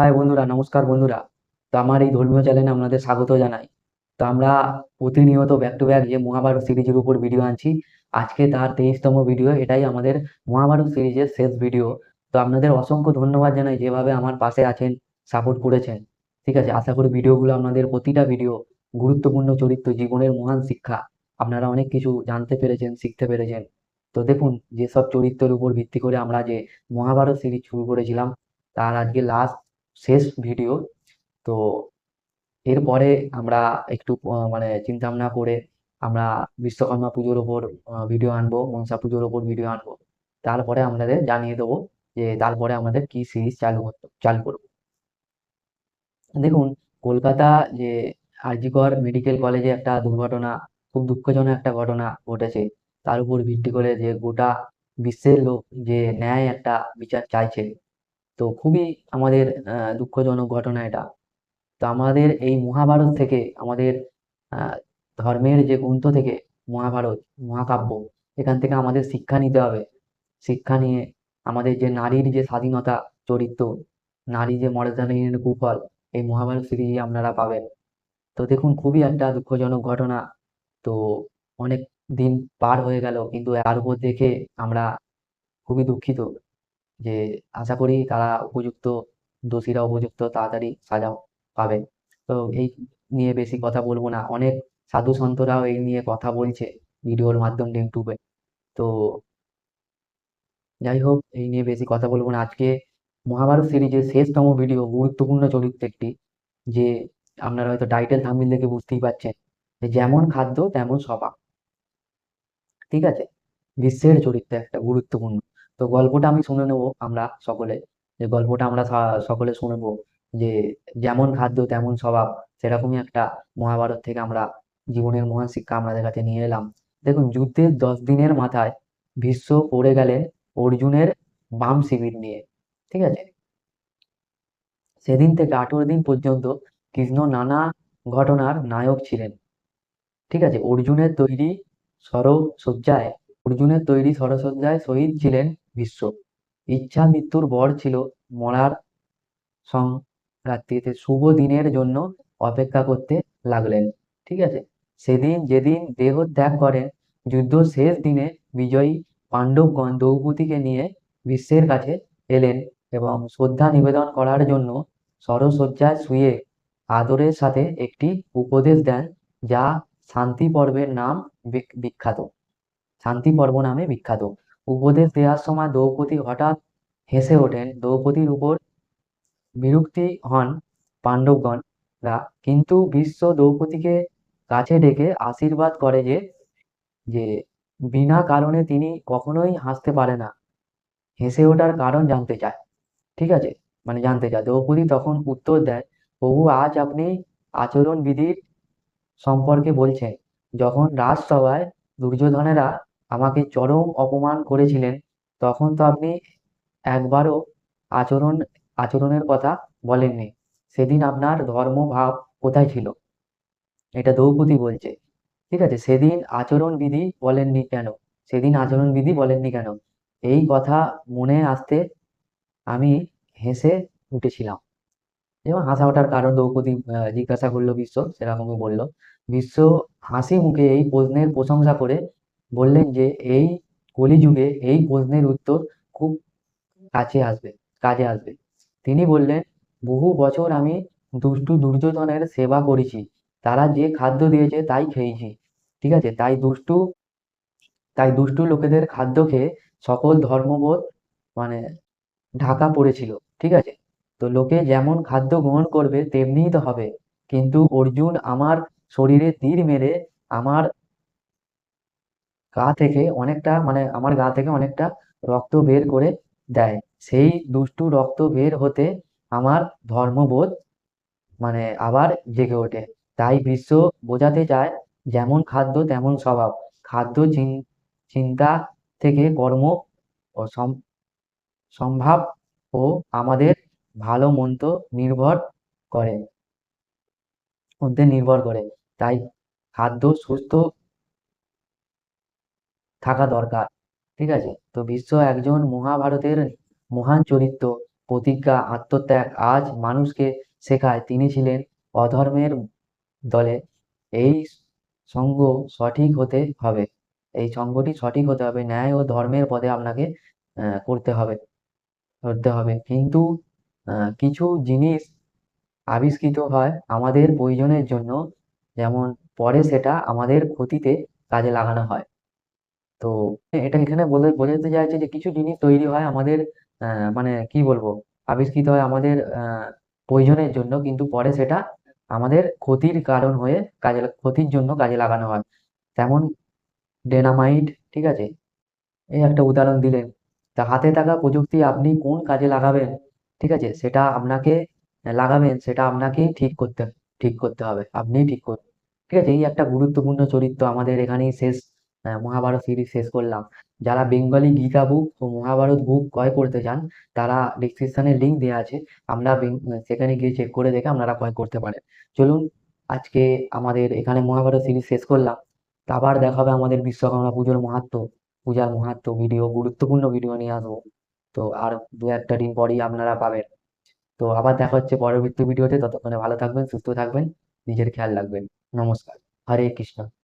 High বন্ধুরা, নমস্কার বন্ধুরা। তো আমার এই ধর্মীয় চ্যানেলে আপনাদের স্বাগত জানাই। তো আমরা প্রতিনিয়ত ব্যাক টু ব্যাক যে মহাভারত সিরিজের উপর ভিডিও আনছি, আজকে তার তেইশতম ভিডিও এটাই আমাদের মহাভারত সিরিজের শেষ ভিডিও তো আপনাদের অসংখ্য ধন্যবাদ জানাই যেভাবে আমার পাশে আছেন সাপোর্ট করেছেন। ঠিক আছে, আশা করি ভিডিওগুলো আপনাদের প্রতিটা ভিডিও গুরুত্বপূর্ণ চরিত্র, জীবনের মহান শিক্ষা, আপনারা অনেক কিছু জানতে পেরেছেন, শিখতে পেরেছেন। তো দেখুন, যেসব চরিত্রের উপর ভিত্তি করে আমরা যে মহাভারত সিরিজ শুরু করেছিলাম, তার আজকে লাস্ট শেষ ভিডিও। তো এরপরে আমরা একটু মানে চিন্তা ভাবনা করে আমরা বিশ্বকর্মা পুজোর ওপর ভিডিও আনব, মনসা পুজোর ওপর ভিডিও আনব। তারপরে আমাদের জানিয়ে দেবো যে তারপরে আমাদের কি সিরিজ চালু চালু করব। দেখুন, কলকাতা যে আরজিকর মেডিকেল কলেজে একটা দুর্ঘটনা, খুব দুঃখজনক একটা ঘটনা ঘটেছে। তার উপর ভিত্তি করে যে গোটা বিশ্বের লোক যে ন্যায় একটা বিচার চাইছে তো খুবই আমাদের দুঃখজনক ঘটনা এটা। তো আমাদের এই মহাভারত থেকে, আমাদের ধর্মের যে গ্রন্থ থেকে মহাভারত, মহাকাব্য, এখান থেকে আমাদের শিক্ষা নিতে হবে। শিক্ষা নিয়ে আমাদের যে নারীর যে স্বাধীনতা চরিত্র, নারী যে মর্যাদাহীন কুফল, এই মহাভারত সিরিজে আপনারা পাবেন। তো দেখুন, খুবই একটা দুঃখজনক ঘটনা। তো অনেক দিন পার হয়ে গেল, কিন্তু উপর দেখে আমরা খুবই দুঃখিত। যে আশা করি তারা উপযুক্ত দোষীরা উপযুক্ত, তাড়াতাড়ি সাজা পাবে তো এই নিয়ে বেশি কথা বলব না। অনেক সাধু সন্তরাও এই নিয়ে কথা বলছে ভিডিওর মাধ্যমে ইউটিউবে। তো যাই হোক, এই নিয়ে বেশি কথা বলব না। আজকে মহাভারত সিরিজের শেষতম ভিডিও, গুরুত্বপূর্ণ চরিত্র একটি, যে আপনারা হয়তো টাইটেল থাম্বনেল দেখে বুঝতেই পারছেন যে যেমন খাদ্য, তেমন স্বভাব। ঠিক আছে? বিশ্বের চরিত্র একটা গুরুত্বপূর্ণ। তো গল্পটা আমি শুনে নেব আমরা সকলে। যে গল্পটা আমরা সকলে শুনব যে যেমন খাদ্য, তেমন স্বভাব সেরকমই একটা মহাভারত থেকে আমরা জীবনের মহান শিক্ষা আমাদের কাছে নিয়ে এলাম। দেখুন, যুদ্ধের দশ দিনের মাথায় ভীষ্ম পড়ে গেলেন অর্জুনের বাম শিবির নিয়ে, ঠিক আছে? সেদিন থেকে আঠেরো দিন পর্যন্ত কৃষ্ণ নানা ঘটনার নায়ক ছিলেন, ঠিক আছে? অর্জুনের তৈরি সরসজ্জায় অর্জুনের তৈরি সরসজ্জায় শহীদ ছিলেন ভীষ্ম ইচ্ছা মৃত্যুর বর ছিল মরার সংরাত্রিতে শুভ দিনের জন্য অপেক্ষা করতে লাগলেন, ঠিক আছে? সেদিন যেদিন দেহ ত্যাগ করেন, যুদ্ধ শেষ দিনে বিজয়ী পাণ্ডবগণ দ্রৌপদীকে নিয়ে বিশ্বের কাছে এলেন এবং শ্রদ্ধা নিবেদন করার জন্য সরসজ্জায় শুয়ে আদরের সাথে একটি উপদেশ দেন, যা শান্তি পর্বের নাম বিখ্যাত। শান্তি পর্ব নামে বিখ্যাত। উপদেশ দেওয়ার সময় দ্রৌপদী হঠাৎ হেসে ওঠেন, দ্রৌপদীর উপর বিরক্তি হন পাণ্ডবগণরা, কিন্তু ভীষ্ম দ্রৌপদীকে কাছে ডেকে আশীর্বাদ করে যে যে বিনা কারণে তিনি কখনোই হাসতে পারে না। হেসে ওঠার কারণ জানতে চায়। ঠিক আছে? মানে জানতে চায়। দ্রৌপদী তখন উত্তর দেয়, প্রভু, আজ আপনি আচরণ বিধির সম্পর্কে বলছেন। যখন রাজসভায় দুর্যোধনেরা আমাকে চরম অপমান করেছিলেন। তখন তো আপনি একবারও আচরণ, আচরণের কথা বলেননি। সেদিন আপনার ধর্মভাব কোথায় ছিল? এটা দ্রৌপদী বলছে। ঠিক আছে, সেদিন আচরণ বিধি বলেননি কেন? সেদিন আচরণ বিধি বলেননি কেন? এই কথা মনে আসতে আমি হেসে উঠেছিলাম। এবং হাসা ওঠার কারণ দ্রৌপদী জিজ্ঞাসা করল বিশ্ব, সেরকমই বলল। বিশ্ব হাসি মুখে এই প্রশ্নের প্রশংসা করে বললেন যে, এই কলিযুগে এই প্রশ্নের উত্তর খুব কাছে আসবে, কাজে আসবে। তিনি বললেন, বহু বছর আমি দুষ্টু দুর্যোধনের সেবা করেছি। তারা যে খাদ্য দিয়েছে তাই খেয়েছি। ঠিক আছে, তাই দুষ্টু তাই দুষ্টু লোকেদের খাদ্য খেয়ে সকল ধর্মবোধ মানে ঢাকা পড়েছিল। ঠিক আছে, তো লোকে যেমন খাদ্য গ্রহণ করবে, তেমনিই তো হবে। কিন্তু অর্জুন আমার শরীরে তীর মেরে আমার গা থেকে অনেকটা মানে আমার গা থেকে অনেকটা রক্ত বের করে দেয়। সেই দুষ্টু রক্ত বের হতে আমার ধর্মবোধ মানে আবার জেগে ওঠে। তাই বিশ্ব বোঝাতে চায়, যেমন খাদ্য তেমন স্বভাব। খাদ্য চিন- চিন্তা থেকে কর্ম ও সম- সম্ভাব ও আমাদের ভালো মন্দ নির্ভর করে। নির্ভর করে। তাই খাদ্য সুস্থ থাকা দরকার, ঠিক আছে? তো বিশ্ব একজন মহাভারতের মহান চরিত্র, প্রতিজ্ঞা, আত্মত্যাগ আজ মানুষকে শেখায়। তিনি ছিলেন অধর্মের দলে। এই সঙ্গ সঠিক হতে হবে। এই সঙ্গটি সঠিক হতে হবে। ন্যায় ও ধর্মের পথে আপনাকে করতে হবে করতে হবে। কিন্তু কিছু জিনিস আবিষ্কৃত হয় আমাদের প্রয়োজনের জন্য। যেমন পরে সেটা আমাদের ক্ষতিতে কাজে লাগানো হয়। তো এটা এখানে বলে, বোঝাতে চাইছে যে কিছু জিনিস তৈরি হয় আমাদের মানে কি বলব, আবিষ্কৃত হয় আমাদের প্রয়োজনের জন্য, কিন্তু পরে সেটা আমাদের ক্ষতির কারণ হয়ে কাজে ক্ষতির জন্য কাজে লাগানো হয়। তেমন ডেনামাইট, ঠিক আছে? এই একটা উদাহরণ দিলেন। তা হাতে থাকা প্রযুক্তি আপনি কোন কাজে লাগাবেন? ঠিক আছে? সেটা আপনাকে লাগাবেন, সেটা আপনাকেই ঠিক করতে ঠিক করতে হবে। আপনিই ঠিক করুন ঠিক আছে? এই একটা গুরুত্বপূর্ণ চরিত্র আমাদের এখানেই শেষ মহাভারত সিরিজ শেষ করলাম। যারা বেঙ্গলি গীতা বুক ও মহাভারত বুক ক্রয় করতে চান, তারা ডিসক্রিপশনে লিঙ্ক দেওয়া আছে। আমরা সেখানে গিয়ে চেক করে দেখে আপনারা ক্রয় করতে পারেন। চলুন, আজকে আমাদের এখানে মহাভারত সিরিজ শেষ করলাম। আবার দেখা হবে আমাদের বিশ্বকর্মা পুজোর মাহাত্ম্য পূজার মাহাত্ম্য ভিডিও গুরুত্বপূর্ণ ভিডিও নিয়ে আসব। তো আর দু একটা দিন পরেই আপনারা পাবেন। তো আবার দেখা হচ্ছে পরবর্তী ভিডিওতে ততক্ষণে ভালো থাকবেন, সুস্থ থাকবেন, নিজের খেয়াল রাখবেন। নমস্কার। হরে কৃষ্ণ।